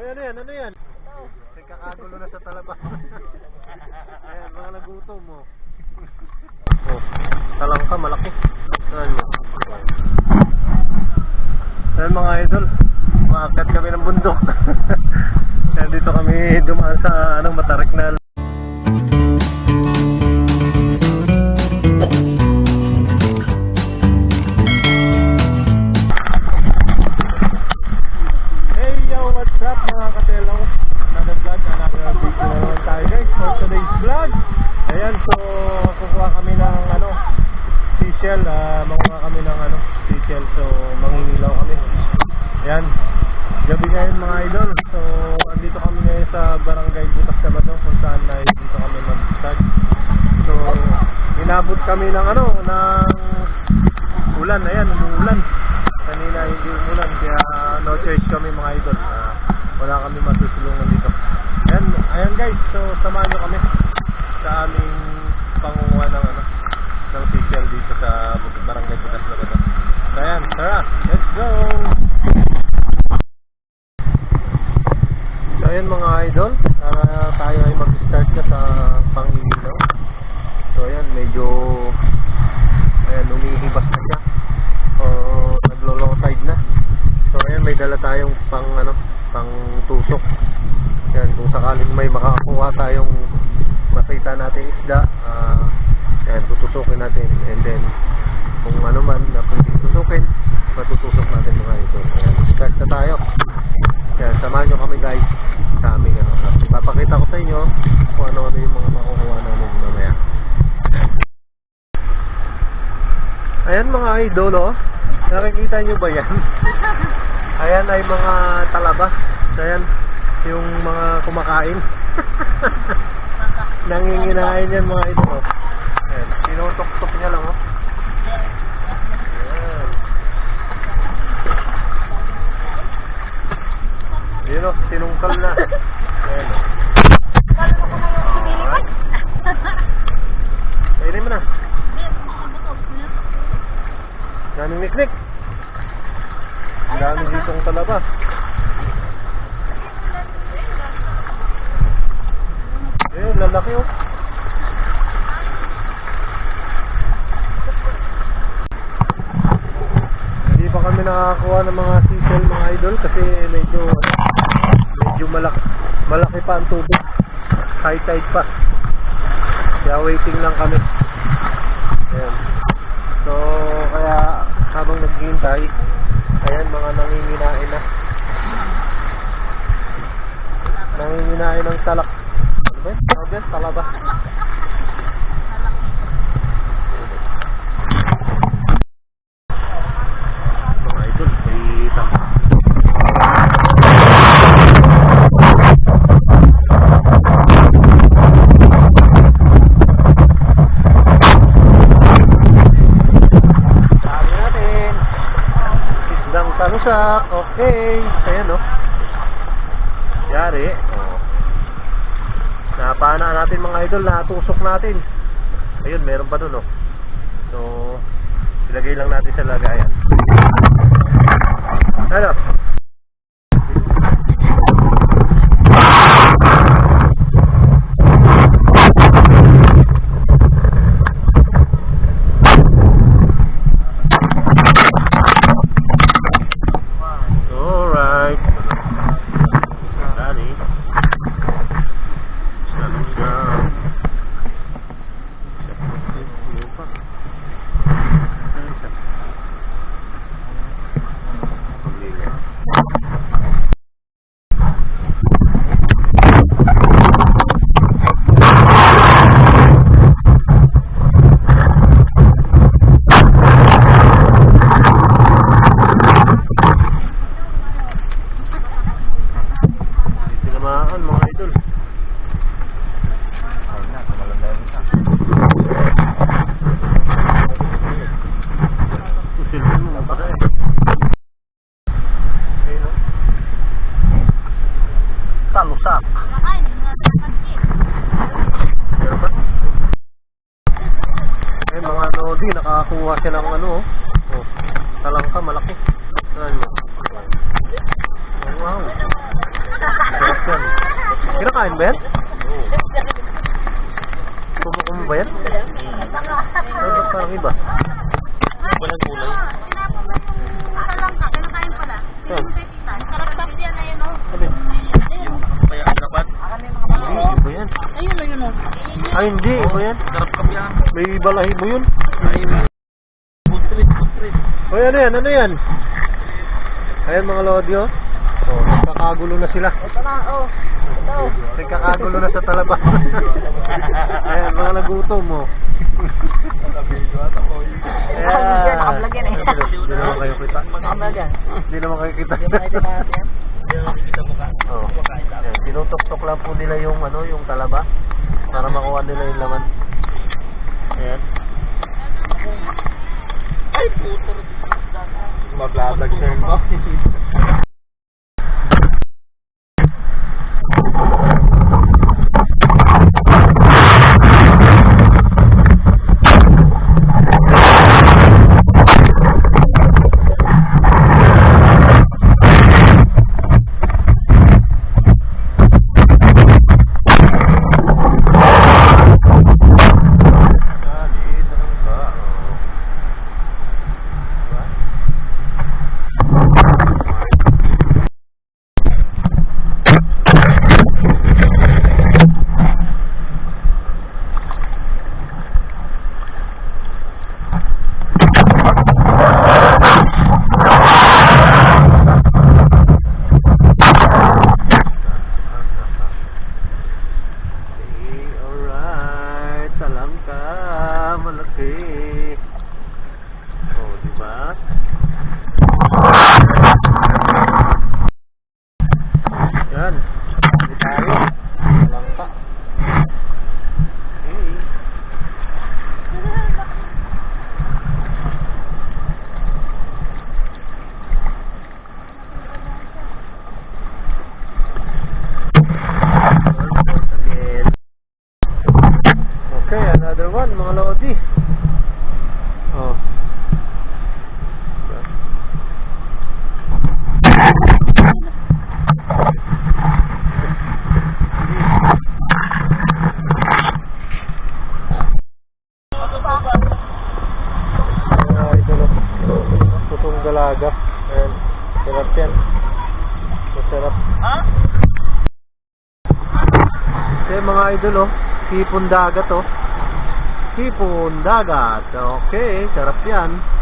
Hoy, ano yan? Ano yan? May kakagulo na sa talaba. Ayan, mga nagutom mo. oh, talang ka, malaki. Saan mo? Ayan mga idol, maakyat kami ng bundok. Kaya dito kami dumaan sa anong matarik na kami ng ano, ng ulan, ayan, umuulan. Kanina hindi umulan, kaya no choice kami mga idol. Ah, wala kami masusulungan dito. Ayan, ayan guys, so samahan nyo kami sa aming pangunguha ng ano, ng seashell dito sa Barangay Butas na ayan, tara, let's go! So ayan mga idol, para tayo ay mag-start na sa pangingilaw. So ayan, medyo ayan, umihibas na siya. O naglo-low tide na. So ayan, may dala tayong pang ano, pang tusok. Yan, kung sakaling may makakuha tayong makita natin isda, ah yan, tutusukin natin. And then, kung ano man na pwedeng tusukin, matutusok natin mga ito. Ayan, start na tayo. Yan, samahan nyo kami guys sa aming ano. At ipapakita ko sa inyo kung ano-ano yung mga makukuha namin mamaya. Ayan mga idol oh. Nakikita nyo ba yan? Ayan ay mga talabas. Ayan, yung mga kumakain. Nanginginain yan mga idol oh. Ayan, tinutok-tok niya lang oh. Ayan. Yun oh, tinungkal na. Ayan oh. Alright. Kainin mo na. Daming niknik. Ang daming ditong talaba. Eh, lalaki oh. Hindi pa kami nakakakuha ng mga seashell mga idol kasi medyo medyo malaki, malaki pa ang tubig. High tide pa. Kaya waiting lang kami. Ayan. So, kaya naghihintay, ayan mga nanginginain na. Nanginginain ng talak. Ano ba? yun? Tawag yan? Talaba. Mga idol, may talak. Sabi natin. Isdang talusak. Okay. Ayan, no? Yari. Oh. Napana natin mga idol. Natusok natin. Ayun, meron pa dun, oh. So, ilagay lang natin sa lagayan. Ano? Alright. Daddy. Sabi siya. Siya pa. Ano siya? Pamilya. Hindi tinamaan mga idol. Silpin mo pa eh. Ayun, oh. Talusak. Meron ba? Eh, mga lodi, nakakuha siya ng ano, oh. Oh, talangka, malaki. Saan mo? Oh, wow. Kumakain ba yan? Kumukumo ba yan? Ay, ba't parang iba? Walang gulay. Saan? Kaya dapat. Hindi, iba yan. Ayun na yun o. Ay, hindi, iba yan. Sarap ka yan. May balahibo yun. Ay, trip. Oy, ano yan? Ano yan? Ayan mga lodi, oh. Oh, nagkakagulo na sila. Ito na, oh. Ito. Nagkakagulo na sa talaba. Ayan, mga nagutom, oh. Ayan. Nakablog yan eh. Hindi naman kayo kita. Hindi naman kayo kita. Hindi mo kayo mo ka. Oh. Ayan, tinutok-tok lang po nila yung ano, yung talaba para makuha nila yung laman. Ayan. Ay, puto. Mag-vlog sir mo. idol, oh. Sipon dagat, oh. Sipon dagat. Okay, sarap yan.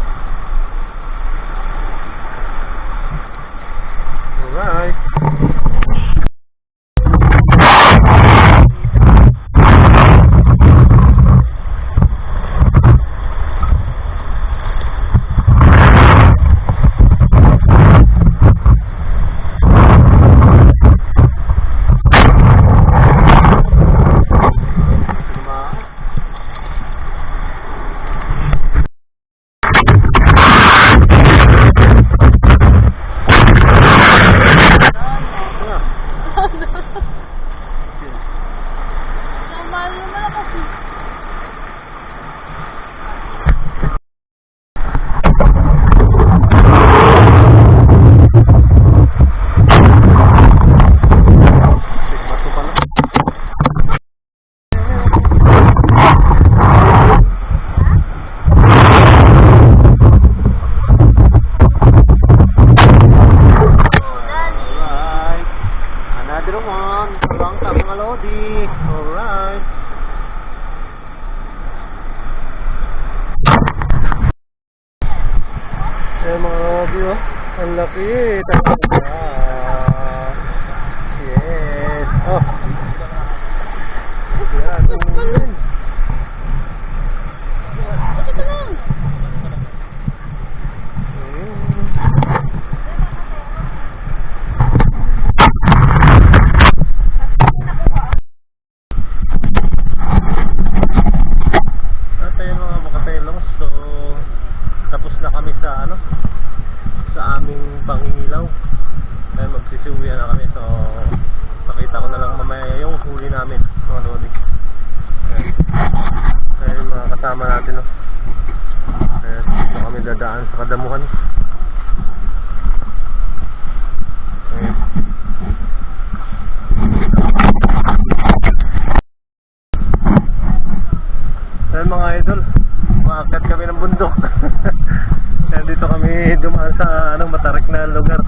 sa ano sa aming pangingilaw. Ay magsisiwian na kami. So nakita ko na lang mamaya yung huli namin mga lodi ayun, ayun mga kasama natin no? ayun dito kami dadaan sa kadamuhan. Ayun ayun mga idol. Maakyat kami ng bundok. kami dumaan sa ano, matarik na lugar.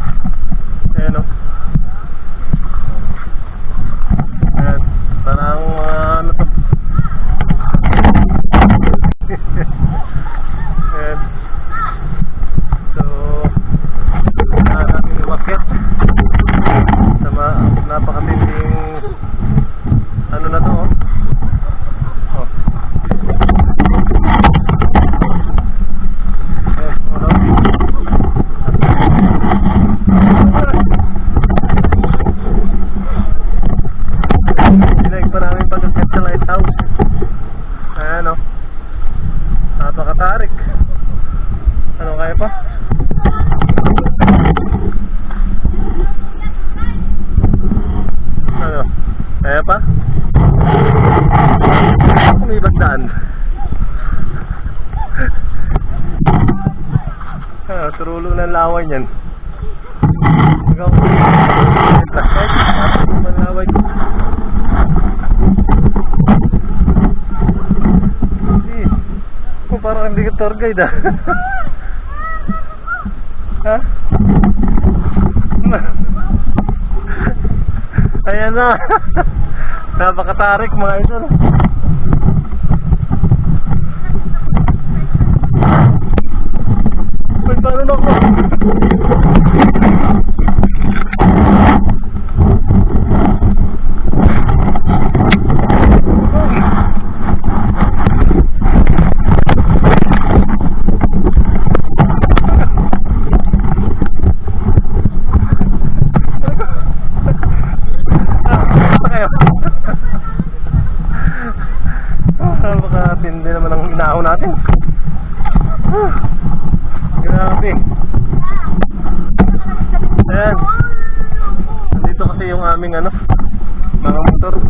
pa. Ano? Kaya pa? Umibat saan? ano, turulo ng laway niyan. Ikaw, malaway ko. Hindi. Parang hindi ka tour guide ah ha? Ayan na. Napakatarik mga idol. Uy, paano na? Ah, basta kayo. Ah, Napakatindi naman ang inaho natin. Ah, Grabe. Ayan. Nandito kasi yung aming ano, mga motor.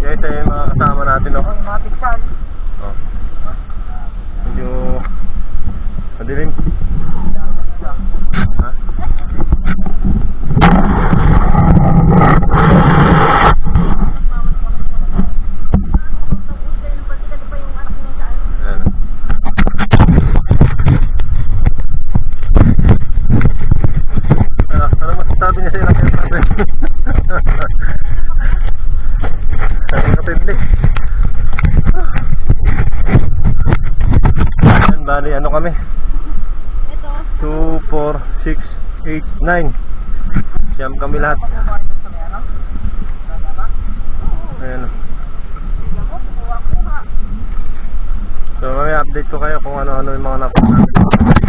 Kaya ito yung mga kasama natin, no? Ang mga piksan. Oh. Medyo madilim. Ha? Ayan. Ah, ano masasabi niya sa ilang kaya Sabi katindi. Ayan, bali ano kami? Ito. 2, 4, 6, 8, 9 Siyam kami lahat. Ayan. So mamaya update ko kayo kung ano-ano yung mga napunta